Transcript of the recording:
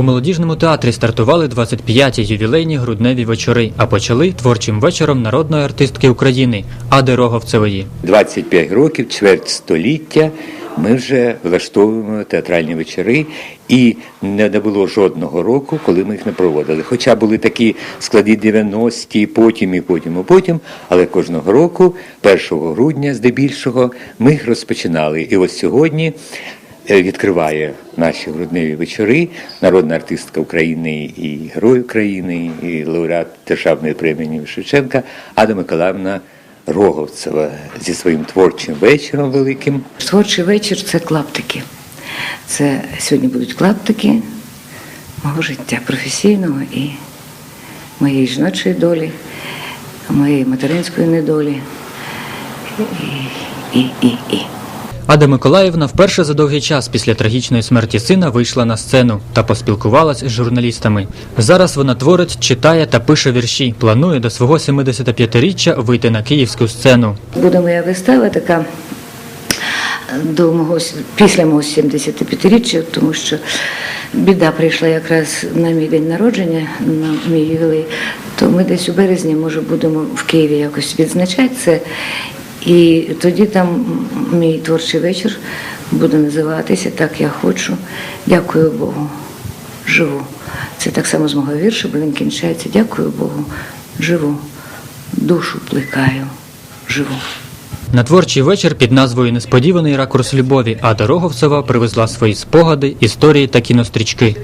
У молодіжному театрі стартували 25-ті ювілейні грудневі вечори, а почали творчим вечором народної артистки України Ади Роговцевої. 25 років, чверть століття. Ми вже влаштовуємо театральні вечори, і не було жодного року, коли ми їх не проводили. Хоча були такі складі 90-ті, потім і потім, і потім. Але кожного року, 1 грудня, здебільшого, ми їх розпочинали. І ось сьогодні відкриває наші грудневі вечори народна артистка України і Герой України, і лауреат Державної премії Шевченка Ада Миколаївна Роговцева зі своїм творчим вечором великим. Творчий вечір це клаптики. Це сьогодні будуть клаптики мого життя професійного і моєї жіночої долі, моєї материнської недолі. І, і, і, і. Ада Миколаївна вперше за довгий час після трагічної смерті сина вийшла на сцену та поспілкувалась з журналістами. Зараз вона творить, читає та пише вірші. Планує до свого 75-річчя вийти на київську сцену. Буде моя вистава така до мого, після мого 75-річчя, тому що біда прийшла якраз на мій день народження, на мій ювілей, то ми десь у березні, може, будемо в Києві якось відзначати це. І тоді там мій творчий вечір буде називатися Так я хочу. Дякую Богу. Живу. Це так само з мого віршу, бо він кінчається. Дякую Богу. Живу. Душу плекаю. Живу. На творчий вечір під назвою Несподіваний ракурс любові Ада Роговцева привезла свої спогади, історії та кінострічки.